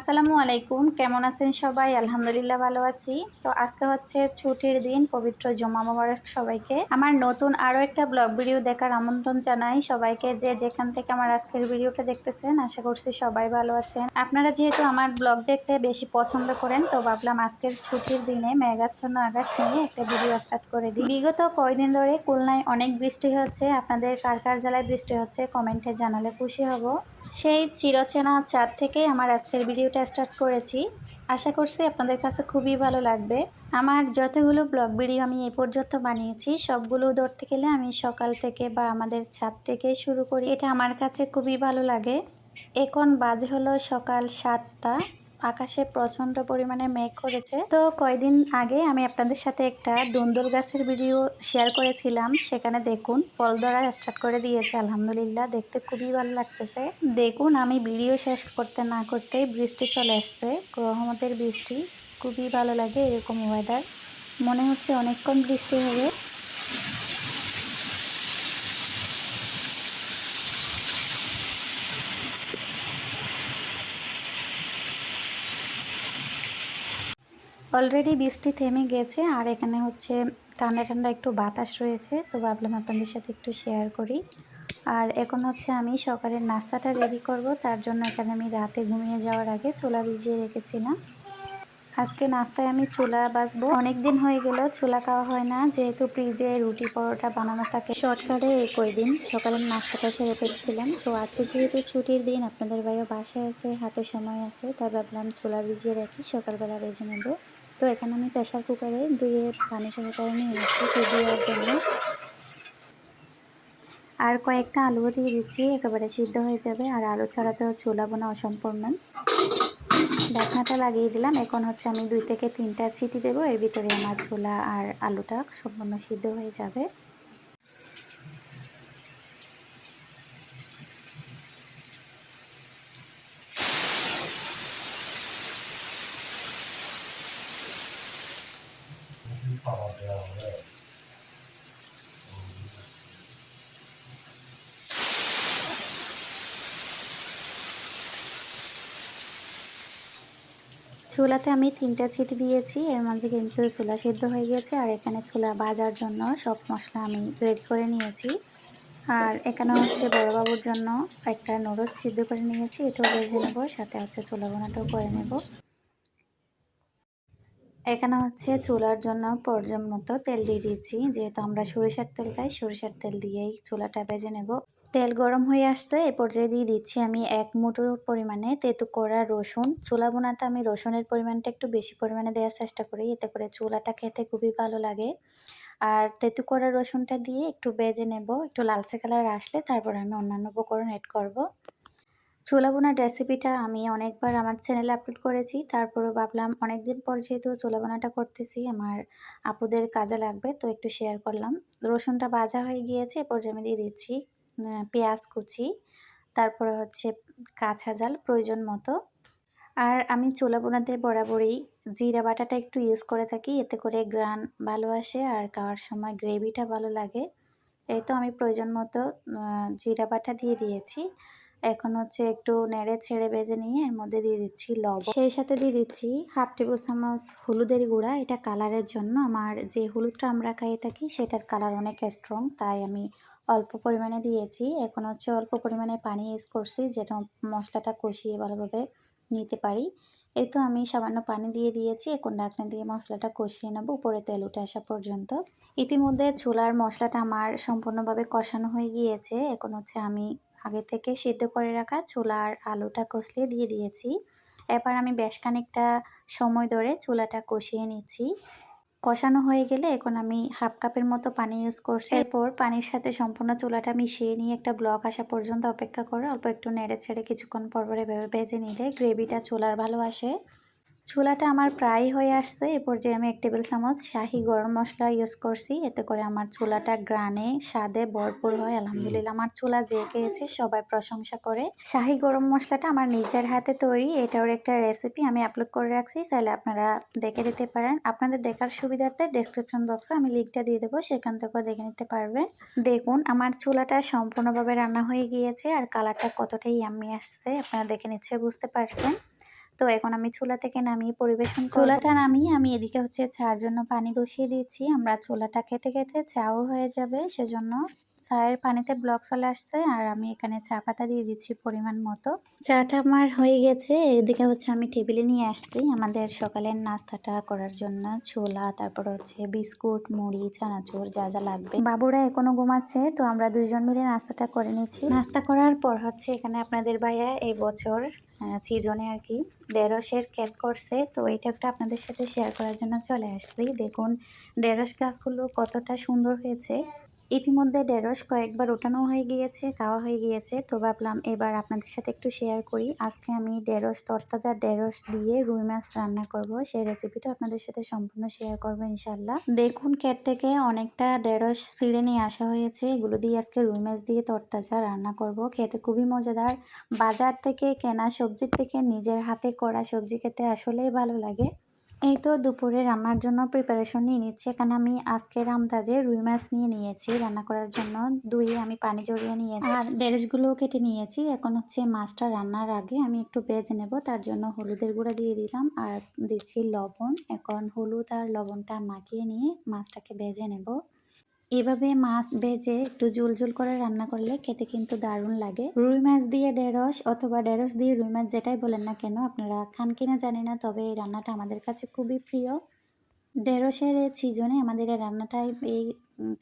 আসসালামু আলাইকুম। কেমন আছেন সবাই? আলহামদুলিল্লাহ ভালো আছি। তো আজকে হচ্ছে ছুটির দিন, পবিত্র জমা মোবারক সবাইকে। আমার নতুন আরও একটা ব্লগ ভিডিও দেখার আমন্ত্রণ জানাই সবাইকে। যে যেখান থেকে আমার আজকের ভিডিওটা দেখতেছেন, আশা করছি সবাই ভালো আছেন। আপনারা যেহেতু আমার ব্লগ দেখতে বেশি পছন্দ করেন, তো ভাবলাম আজকের ছুটির দিনে মেঘাচ্ছন্ন আকাশ নিয়ে একটা ভিডিও স্টার্ট করে দিই। বিগত কয়দিন ধরে খুলনায় অনেক বৃষ্টি হচ্ছে। আপনাদের কার কার জেলায় বৃষ্টি হচ্ছে কমেন্টে জানালে খুশি হব। সেই চিরচেনা চার থেকে আমার আজকের ভিডিওটা স্টার্ট করেছি। আশা করছি আপনাদের কাছে খুবই ভালো লাগবে। আমার যতগুলো ব্লগ ভিডিও আমি এ পর্যন্ত বানিয়েছি, সবগুলো ধরতে গেলে আমি সকাল থেকে বা আমাদের ছাদ থেকে শুরু করি। এটা আমার কাছে খুবই ভালো লাগে। এখন বাজে হলো সকাল সাতটা। আকাশে প্রচণ্ড পরিমাণে মেঘ করেছে। তো কয়দিন আগে আমি আপনাদের সাথে একটা দুন্দুল গাছের ভিডিও শেয়ার করেছিলাম। সেখানে দেখুন ফল ধরা স্টার্ট করে দিয়েছে, আলহামদুলিল্লাহ। দেখতে খুবই ভালো লাগতেছে। দেখুন, আমি ভিডিও শেষ করতে না করতেই বৃষ্টি চলে আসছে। রহমতের বৃষ্টি, খুবই ভালো লাগে এরকম ওয়েদার মনে হচ্ছে অনেকক্ষণ বৃষ্টি হবে। অলরেডি বৃষ্টি থেমে গেছে, আর এখানে হচ্ছে ঠান্ডা ঠান্ডা একটু বাতাস রয়েছে, তো ভাবলাম আপনাদের সাথে একটু শেয়ার করি। আর এখন হচ্ছে আমি সকালের নাস্তাটা রেডি করব, তার জন্য এখানে আমি রাতে ঘুমিয়ে যাওয়ার আগে চুলা ভিজিয়ে রেখেছিলাম। আজকে নাস্তায় আমি চুলা বাসবো অনেক দিন হয়ে গেল, চুলা খাওয়া হয় না, যেহেতু ফ্রিজে রুটি পরোটা বানানো থাকে। শর্টকাটে এই কয়দিন সকালের নাস্তাটা সেরে ফেলছিলাম। তো আজকে যেহেতু ছুটির দিন, আপনাদের ভাইও বাসায় আছে, হাতে সময় আছে, তাই ভাবলাম চুলা ভিজিয়ে রাখি, সকালবেলা বেজে নেব। তো এখানে আমি প্রেশার কুকারে দুইয়ে পানি সহকারে নিয়ে নিচ্ছি সেই দেওয়ার জন্য। আর কয়েকটা আলুও দিয়ে দিচ্ছি, একেবারে সিদ্ধ হয়ে যাবে। আর আলু ছাড়া তো চুলা বোনা অসম্পূর্ণ। ঢাকনাটা লাগিয়ে দিলাম। এখন হচ্ছে আমি দুই থেকে তিনটা ছিটি দেবো। এর ভিতরে আমার ছোলা আর আলুটা সম্পূর্ণ সিদ্ধ হয়ে যাবে। চুলাতে আমি তিনটা চিটি দিয়েছি, এর মাঝে কিন্তু চুলা সিদ্ধ হয়ে গেছে, আর এখানে চুলা বাজার জন্য সব মশলা আমি রেডি করে নিয়েছি। আর এখানে হচ্ছে বড়োবাবুর জন্য একটা নুডলস সিদ্ধ করে নিয়েছি, এটাও ভেজে নেব, সাথে হচ্ছে চুলা বোনাটাও করে নেব। এখানে হচ্ছে চুলার জন্য পর্যাপ্ত মতো তেল দিয়ে দিয়েছি। যেহেতু আমরা সরিষার তেল খাই সরিষার তেল দিয়েই চুলাটা বেজে নেব। তেল গরম হয়ে আসছে এ পর্যায়ে দিয়ে দিচ্ছি আমি এক মুঠোর পরিমাণে তেতু করা রসুন। চুলা বোনাতে আমি রসুনের পরিমাণটা একটু বেশি পরিমাণে দেওয়ার চেষ্টা করি এতে করে চুলাটা খেতে খুবই ভালো লাগে। আর তেতু করা রসুনটা দিয়ে একটু বেজে নেব একটু লালচে কালার আসলে তারপর আমি অন্যান্য উপকরণ এড করব। চুলা বোনার রেসিপিটা আমি অনেকবার আমার চ্যানেলে আপলোড করেছি। তারপরও ভাবলাম অনেক দিন পর যেহেতু চুলা বোনাটা করতেছি, আমার আপুদের কাজে লাগবে, তো একটু শেয়ার করলাম। রসুনটা ভাজা হয়ে গিয়েছে এরপর আমি দিয়ে দিচ্ছি পেঁয়াজ কুচি, তারপরে হচ্ছে কাঁচা জাল প্রয়োজন মতো। আর আমি চুলা বোনাতে বরাবরই জিরা বাটাটা একটু ইউজ করে থাকি, এতে করে গ্রান ভালো আসে আর খাওয়ার সময় গ্রেভিটা ভালো লাগে। এই তো আমি প্রয়োজন মতো জিরা বাটা দিয়ে দিয়েছি। এখন হচ্ছে একটু নেড়ে ছেড়ে বেজে নিয়ে এর মধ্যে দিয়ে দিচ্ছি লবণ। সেই সাথে দিয়ে দিচ্ছি হাফ টেবিল চামচ হলুদের গুঁড়া। এটা কালারের জন্য। আমার যে হলুদটা আমরা খাইয়ে থাকি, সেটার কালার অনেক স্ট্রং তাই আমি অল্প পরিমাণে দিয়েছি। এখন হচ্ছে অল্প পরিমাণে পানি ইউজ করছি যেটা মশলাটা কষিয়ে ভালোভাবে নিতে পারি। এই তো আমি সামান্য পানি দিয়ে দিয়েছি। এখন ডাকনা দিয়ে মশলাটা কষিয়ে নেব। উপরে তেল উঠে আসা পর্যন্ত। ইতিমধ্যে ছোলার মশলাটা আমার সম্পূর্ণভাবে কষানো হয়ে গিয়েছে। এখন হচ্ছে আমি আগে থেকে সিদ্ধ করে রাখা ছোলার আলুটা কষলে দিয়ে দিয়েছি। এবার আমি বেশ খানিকটা সময় ধরে চুলাটা কষিয়ে নিচ্ছি। কষানো হয়ে গেলে এখন আমি হাফ কাপের মতো পানি ইউজ করছি। এরপর পানির সাথে সম্পূর্ণ চুলাটা মিশিয়ে নিয়ে একটা ব্লক আসা পর্যন্ত অপেক্ষা করে অল্প একটু নেড়ে ছেড়ে কিছুক্ষণ পর পরে ভেজে নিলে গ্রেভিটা চুলার ভালো আসে। চুলাটা আমার প্রায় হয়ে আসছে। এ পর্যায়ে আমি এক টেবিল চামচ শাহি গরম মশলা ইউজ করছি। এতে করে আমার চুলাটা গ্রানে স্বাদে ভরপুর হয়। আলহামদুলিল্লাহ, আমার চুলা যে খেয়েছে সবাই প্রশংসা করে। শাহি গরম মশলাটা আমার নিজের হাতে তৈরি। এটাও একটা রেসিপি আমি আপলোড করে রাখছি। চাইলে আপনারা দেখে দিতে পারেন। আপনাদের দেখার সুবিধার্থে ডেসক্রিপশন বক্সে আমি লিঙ্কটা দিয়ে দেবো। সেখান থেকেও দেখে নিতে পারবেন। দেখুন, আমার চুলাটা সম্পূর্ণভাবে রান্না হয়ে গিয়েছে। আর কালারটা কতটাই আমি আসছে, আপনারা দেখে নিচ্ছে বুঝতে পারছেন। তো এখন আমি চুলা থেকে নামিয়ে পরিবেশন। চুলাটা নামিয়ে আমি এদিকে হচ্ছে চার জন্য পানি বসিয়ে দিয়েছি। আমরা চুলাটা খেতে খেতে চাও হয়ে যাবে, সেজন্য চায়ের পানিতে ব্লক চলে আসছে আর আমি এখানে চা পাতা দিয়ে দিচ্ছি পরিমাণ মতো। চাটা আমার হয়ে গেছে, এদিকে হচ্ছে আমি টেবিলে নিয়ে আসছি আমাদের সকালের নাস্তাটা করার জন্য। ছোলা, তারপর হচ্ছে বিস্কুট, মুড়ি, চানাচুর, যা যা লাগবে। বাবুরা এখনও ঘুমাচ্ছে, তো আমরা দুইজন মিলে নাস্তাটা করে নিচ্ছি। নাস্তা করার পর হচ্ছে এখানে আপনাদের ভাইয়া এই বছর সিজনে আর কি ঢেঁড়সের কেক করছে। তো এটা একটা আপনাদের সাথে শেয়ার করার জন্য চলে আসছি। দেখুন ঢেঁড়স গাছগুলো কতটা সুন্দর হয়েছে। ইতিমধ্যে ঢেঁড়স কয়েকবার ওঠানো হয়ে গিয়েছে, খাওয়া হয়ে গিয়েছে। তো ভাবলাম এবার আপনাদের সাথে একটু শেয়ার করি। আজকে আমি ঢেঁড়স, তরতাজা ঢেঁড়স দিয়ে রুই মাছ রান্না করব। সেই রেসিপিটা আপনাদের সাথে সম্পূর্ণ শেয়ার করব ইনশাল্লাহ দেখুন, ক্ষেত থেকে অনেকটা ঢেঁড়স ছিঁড়ে নিয়ে আসা হয়েছে। এগুলো দিয়ে আজকে রুই মাছ দিয়ে তরতাজা রান্না করব। খেতে খুবই মজাদার। বাজার থেকে কেনা সবজির থেকে নিজের হাতে করা সবজি খেতে আসলেই ভালো লাগে। এই তো দুপুরে রান্নার জন্য প্রিপারেশন নিয়ে নিচ্ছি। এখানে আমি আজকের আমদাজে রুই মাছ নিয়ে নিয়েছি। রান্না করার জন্য দুইয়ে আমি পানি জড়িয়ে নিয়েছি। আর ডেরেসগুলোও কেটে নিয়েছি। এখন হচ্ছে মাছটা রান্নার আগে আমি একটু বেজে নেব। তার জন্য হলুদের গুঁড়া দিয়ে দিলাম আর দিচ্ছি লবণ। এখন হলুদ আর লবণটা মাখিয়ে নিয়ে মাছটাকে ভেজে নেব। এভাবে মাছ ভেজে একটু জুল জুল করে রান্না করলে খেতে কিন্তু দারুণ লাগে। রুই মাছ দিয়ে ঢেঁড়স অথবা ঢেঁড়স দিয়ে রুই মাছ যেটাই বলেন না কেন, আপনারা খান কিনা জানি না, তবে এই রান্নাটা আমাদের কাছে খুবই প্রিয়। ঢেঁড়সের সিজনে আমাদের এই রান্নাটাই, এই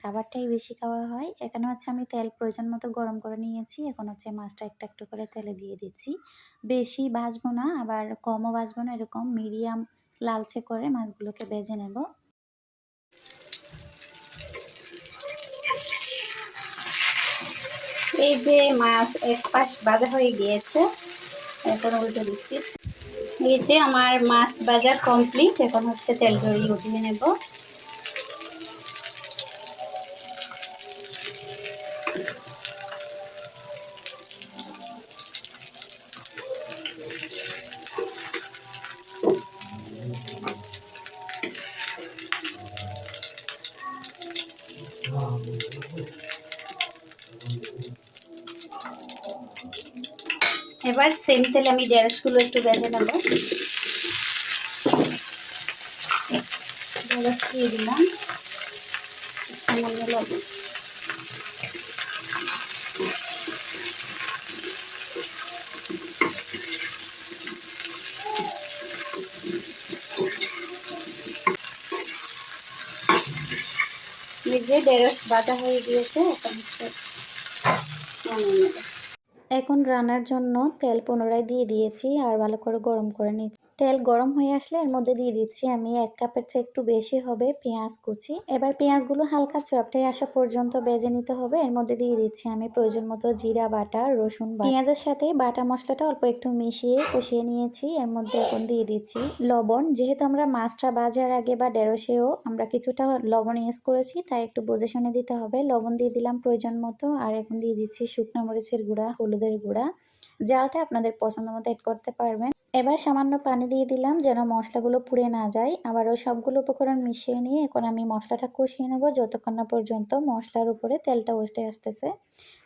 খাবারটাই বেশি খাওয়া হয়। এখানে হচ্ছে আমি তেল প্রয়োজন মতো গরম করে নিয়েছি। এখন হচ্ছে মাছটা একটু একটু করে তেলে দিয়ে দিচ্ছি। বেশি ভাজবো না, আবার কমও ভাজবো না, এরকম মিডিয়াম লালচে করে মাছগুলোকে ভেজে নেব। এই যে মাছ এক পাশ বাজা হয়ে গিয়েছে, এখন উল্টে দিচ্ছি। এই যে আমার মাছ বাজা কমপ্লিট এখন হচ্ছে তেল জড়িয়ে উঠিয়ে নেব। এবার সেম তেলে আমি ঢেঁড়সগুলো একটু বেজে নেব। ঢেঁড়স দিয়ে দিলাম। যে বাটা হয়ে গিয়েছে, এখন হচ্ছে এখন রান্নার জন্য তেল পুনরায় দিয়ে দিয়েছি আর ভালো করে গরম করে নিচ্ছি। তেল গরম হয়ে আসলে এর মধ্যে দিয়ে দিচ্ছি আমি এক কাপের চেয়ে একটু বেশি হবে পেঁয়াজ কুচি। এবার পেঁয়াজগুলো হালকা চপটাই আসা পর্যন্ত বেজে নিতে হবে। এর মধ্যে দিয়ে দিচ্ছি আমি প্রয়োজন মতো জিরা বাটা, রসুন পেঁয়াজের সাথে বাটা মশলাটা অল্প একটু মিশিয়ে কষিয়ে নিয়েছি। এর মধ্যে এখন দিয়ে দিচ্ছি লবণ। যেহেতু আমরা মাছটা বাজার আগে বা ঢেঁড়সেও আমরা কিছুটা লবণ ইউজ করেছি, তাই একটু বুঝে শুনে দিতে হবে। লবণ দিয়ে দিলাম প্রয়োজন মতো আর এখন দিয়ে দিচ্ছি শুকনো মরিচের গুঁড়া, হলুদের গুঁড়া। জালটা আপনাদের পছন্দ মতো এড করতে পারবেন। এবার সামান্য পানি দিয়ে দিলাম যেন মশলাগুলো পুড়ে না যায়। আবারও সবগুলো উপকরণ মিশিয়ে নিয়ে এখন আমি মশলাটা কষিয়ে নেব যতক্ষণ না পর্যন্ত মশলার উপরে তেলটা উঠে আসতেছে।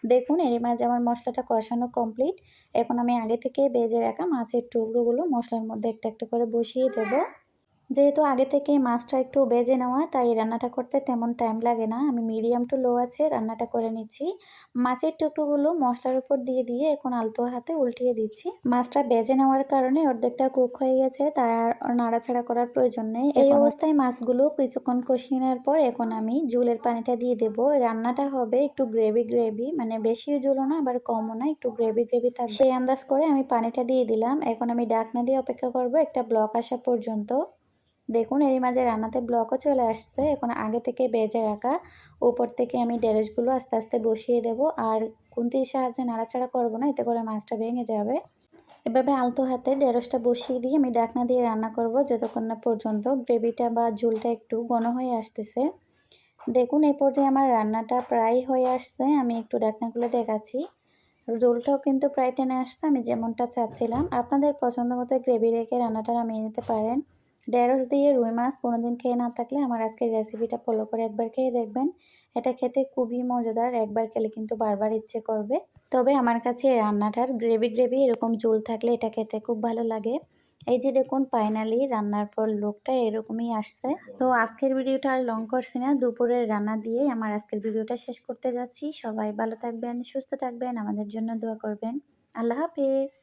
দেখুন এর মাঝে আমার মশলাটা কষানো কমপ্লিট। এখন আমি আগে থেকে বেজে রাখা মাছের টুকরোগুলো মশলার মধ্যে একটা একটা করে বসিয়ে দেবো। যেহেতু আগে থেকে মাছটা একটু বেজে নেওয়া তাই রান্নাটা করতে তেমন টাইম লাগে না। আমি মিডিয়াম টু লো আছে রান্নাটা করে নিচ্ছি। মাছের টুকরোগুলো মশলার উপর দিয়ে দিয়ে এখন আলতো হাতে উল্টিয়ে দিচ্ছি। মাছটা বেজে নেওয়ার কারণে অর্ধেকটা কুক হয়ে গেছে তার আর নাড়াছাড়া করার প্রয়োজন নেই। এই অবস্থায় মাছগুলো কিছুক্ষণ কষিয়ে নেওয়ার পর এখন আমি জুলের পানিটা দিয়ে দেব। রান্নাটা হবে একটু গ্রেভি গ্রেভি মানে বেশিও জুলো না আবার কমও না একটু গ্রেভি গ্রেভি থাকবে। সেই আন্দাজ করে আমি পানিটা দিয়ে দিলাম। এখন আমি ডাকনা দিয়ে অপেক্ষা করব একটা ব্লক আসা পর্যন্ত। দেখুন এর মাঝে রান্নাতে ব্লকও চলে আসছে। এখন আগে থেকে বেজে রাখা। উপর থেকে আমি ডেরেসগুলো আস্তে আস্তে বসিয়ে দেব। আর কুন্তির সাহায্যে নাড়াচাড়া করব না, এতে করে মাছটা ভেঙে যাবে। এভাবে আলতো হাতে ঢেঁড়সটা বসিয়ে দিয়ে আমি ডাকনা দিয়ে রান্না করব, যতক্ষণ না পর্যন্ত গ্রেভিটা বা ঝোলটা একটু ঘন হয়ে আসতেছে। দেখুন এই পর্যায়ে আমার রান্নাটা প্রায় হয়ে আসছে। আমি একটু ডাকনাগুলো দেখাচ্ছি। ঝোলটাও কিন্তু প্রায় টেনে আসছে, আমি যেমনটা চাচ্ছিলাম। আপনাদের পছন্দ মতো গ্রেভি রেখে রান্নাটা নামিয়ে নিতে পারেন। ঢেঁড়স দিয়ে রুই মাছ কোনোদিন খেয়ে না থাকলে আমার আজকের রেসিপিটা ফলো করে একবার খেয়ে দেখবেন। এটা খেতে খুবই মজাদার, একবার খেলে কিন্তু বারবার ইচ্ছে করবে। তবে আমার কাছে এই রান্নাটার গ্রেভি গ্রেভি এরকম ঝোল থাকলে এটা খেতে খুব ভালো লাগে। এই যে দেখুন ফাইনালি রান্নার পর লোকটা এরকমই আসছে। তো আজকের ভিডিওটা আর লং করছি না, দুপুরের রান্না দিয়ে আমার আজকের ভিডিওটা শেষ করতে যাচ্ছি। সবাই ভালো থাকবেন, সুস্থ থাকবেন, আমাদের জন্য দোয়া করবেন। আল্লাহ হাফিজ।